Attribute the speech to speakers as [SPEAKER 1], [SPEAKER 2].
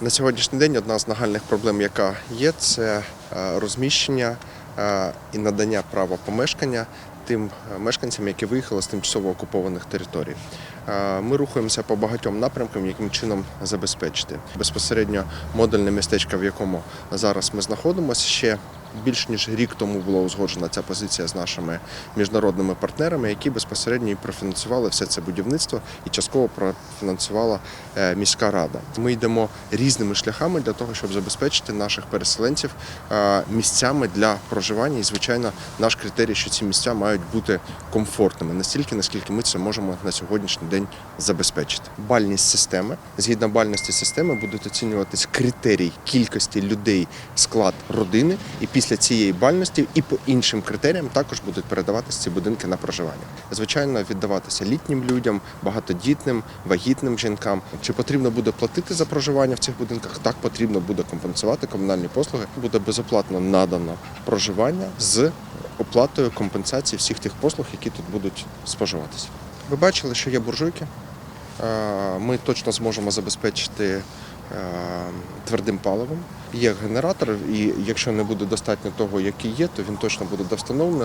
[SPEAKER 1] На сьогоднішній день одна з нагальних проблем, яка є, це е, розміщення е, і надання права помешкання тим е, мешканцям, які виїхали з тимчасово окупованих територій. Ми рухаємося по багатьом напрямкам, яким чином забезпечити безпосередньо модульне містечко, в якому зараз ми знаходимося, ще більш ніж рік тому була узгоджена ця позиція з нашими міжнародними партнерами, які безпосередньо і профінансували все це будівництво і частково профінансувала е, міська рада. Ми йдемо різними шляхами для того, щоб забезпечити наших переселенців е, місцями для проживання. І звичайно, наш критерій, що ці місця мають бути комфортними настільки, наскільки ми це можемо на сьогоднішній день забезпечити. Бальність системи згідно бальності системи будуть оцінюватись критерій кількості людей, склад родини, і після цієї бальності і по іншим критеріям також будуть передаватися ці будинки на проживання. Звичайно, віддаватися літнім людям, багатодітним, вагітним жінкам. Чи потрібно буде платити за проживання в цих будинках? Так потрібно буде компенсувати комунальні послуги. Буде безоплатно надано проживання з оплатою компенсації всіх тих послуг, які тут будуть споживатися. Ви бачили, що є буржуйки. Е, Ми точно зможемо забезпечити твердим паливом. Є генератор, і якщо не буде достатньо того, який є, то він точно буде довстановлений.